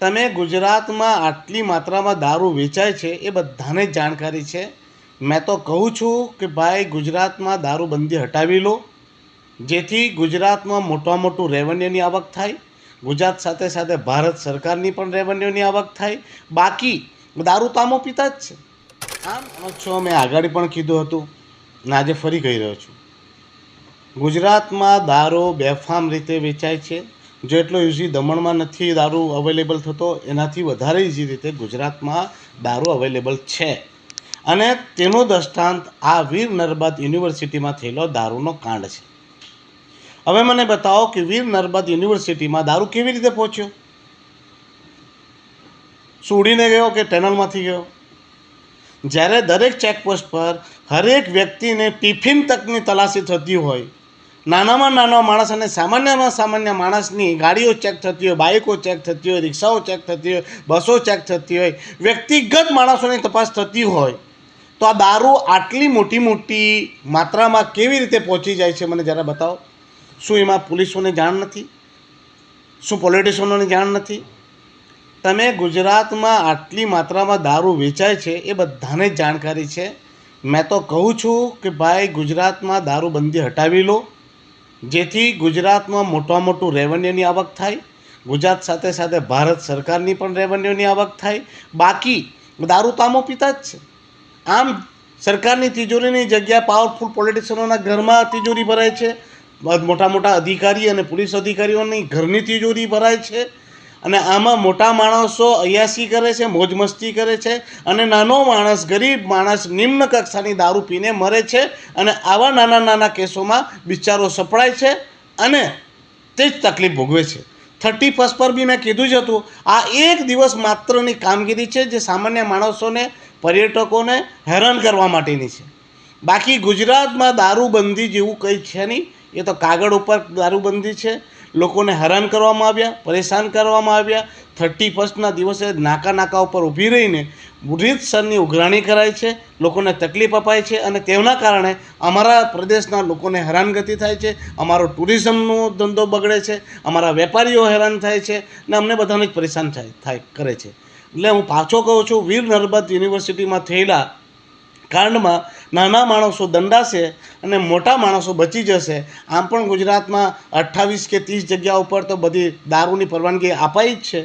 તમે ગુજરાતમાં આટલી માત્રામાં દારૂ વેચાય છે એ બધાને જ જાણકારી છે. મેં તો કહું છું કે ભાઈ ગુજરાતમાં દારૂબંધી હટાવી લો, જેથી ગુજરાતમાં મોટામાં મોટું રેવન્યુની આવક થાય, ગુજરાત સાથે સાથે ભારત સરકારની પણ રેવન્યુની આવક થાય, બાકી દારૂ તો આમો પીતા જ છે. આમ આમ છો મેં આગળ પણ કીધું હતું, ને આજે ફરી કહી રહ્યો છું. ગુજરાતમાં દારૂ બેફામ રીતે વેચાય છે જેટલો યુઝી દમણમાં નથી દારૂ અવેલેબલ થતો, એનાથી વધારે ઇઝી રીતે ગુજરાતમાં દારૂ અવેલેબલ છે. અને તેનો દૃષ્ટાંત આ વીર નર્મદ યુનિવર્સિટીમાં થયેલો દારૂનો કાંડ છે. હવે મને બતાવો કે વીર નર્મદ યુનિવર્સિટીમાં દારૂ કેવી રીતે પહોંચ્યો? શું ગયો કે ટનલમાંથી ગયો? જ્યારે દરેક ચેકપોસ્ટ પર હરેક વ્યક્તિને ટિફિન તકની તલાશી થતી હોય નાનામાં નાનો માણસ અને સામાન્યમાં સામાન્ય માણસની ગાડીઓ ચેક થતી હોય, બાઇકો ચેક થતી હોય, રિક્ષાઓ ચેક થતી હોય, બસો ચેક થતી હોય, વ્યક્તિગત માણસોની તપાસ થતી હોય, તો આ દારૂ આટલી મોટી મોટી માત્રામાં કેવી રીતે પહોંચી જાય છે મને જરા બતાવો? શું એમાં પોલીસોને જાણ નથી? શું પોલિટિશિયનોને જાણ નથી? તમે ગુજરાતમાં આટલી માત્રામાં દારૂ વેચાય છે એ બધાને જાણકારી છે. મેં તો કહું છું કે ભાઈ ગુજરાતમાં દારૂબંધી હટાવી લો. જેથી ગુજરાતમાં મોટામાં મોટું રેવન્યુની આવક થાય, ગુજરાત સાથે સાથે ભારત સરકારની પણ રેવન્યુની આવક થાય. બાકી દારૂ તામો પીતા જ છે. આમ સરકારની તિજોરીની જગ્યાએ પાવરફુલ પોલિટિશિયનોના ઘરમાં તિજોરી ભરાય છે. મોટા મોટા અધિકારી અને પોલીસ અધિકારીઓની ઘરની તિજોરી ભરાય છે. અને આમાં મોટા માણસો અયાસી કરે છે, મોજ મસ્તી કરે છે અને નાનો માણસ, ગરીબ માણસ નિમ્ન કક્ષાની દારૂ પીને મરે છે અને આવા નાના નાના કેસોમાં બિચારો સપડાય છે અને તે જ તકલીફ ભોગવે છે. થર્ટી ફર્સ્ટ પર બી મેં કીધું જ હતું, આ એક દિવસ માત્રની કામગીરી છે જે સામાન્ય માણસોને, પર્યટકોને હેરાન કરવા માટેની છે. બાકી ગુજરાતમાં દારૂબંધી જેવું કંઈ છે નહીં, એ તો કાગળ ઉપર દારૂબંધી છે લોકોને હેરાન કરવામાં આવ્યા, પરેશાન કરવામાં આવ્યા. થર્ટી ફર્સ્ટના દિવસે નાકા નાકા ઉપર ઊભી રહીને રીતસરની ઉઘરાણી કરાય છે, લોકોને તકલીફ અપાય છે અને તેના કારણે અમારા પ્રદેશના લોકોને હેરાનગતિ થાય છે, અમારો ટુરિઝમનો ધંધો બગડે છે, અમારા વેપારીઓ હેરાન થાય છે ને અમને બધાને જ પરેશાન થાય થાય, કરે છે. એટલે હું પાછો કહું છું, વીર નર્મદ યુનિવર્સિટીમાં થયેલા કાંડમાં નાના માણસો દંડાશે અને મોટા માણસો બચી જશે. આમ પણ ગુજરાતમાં અઠ્ઠાવીસ કે ત્રીસ જગ્યા ઉપર તો બધી દારૂની પરવાનગી અપાઈ જ છે.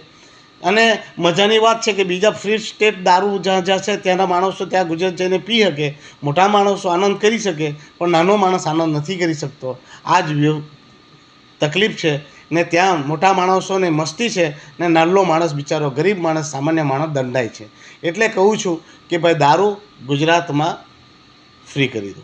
અને મજાની વાત છે કે બીજા ફ્રી સ્ટેટ દારૂ જ્યાં જ્યાં છે ત્યાંના માણસો ત્યાં ગુજરાત જઈને પી શકે. મોટા માણસો આનંદ કરી શકે, પણ નાનો માણસ આનંદ નથી કરી શકતો. આ જ તકલીફ છે. ને ત્યાં મોટા માણસોને મસ્તી છે ને નાનો માણસ બિચારો ગરીબ માણસ સામાન્ય માણસ દંડાય છે. એટલે કહું છું કે ભાઈ દારૂ ગુજરાતમાં ફ્રી કરી દો.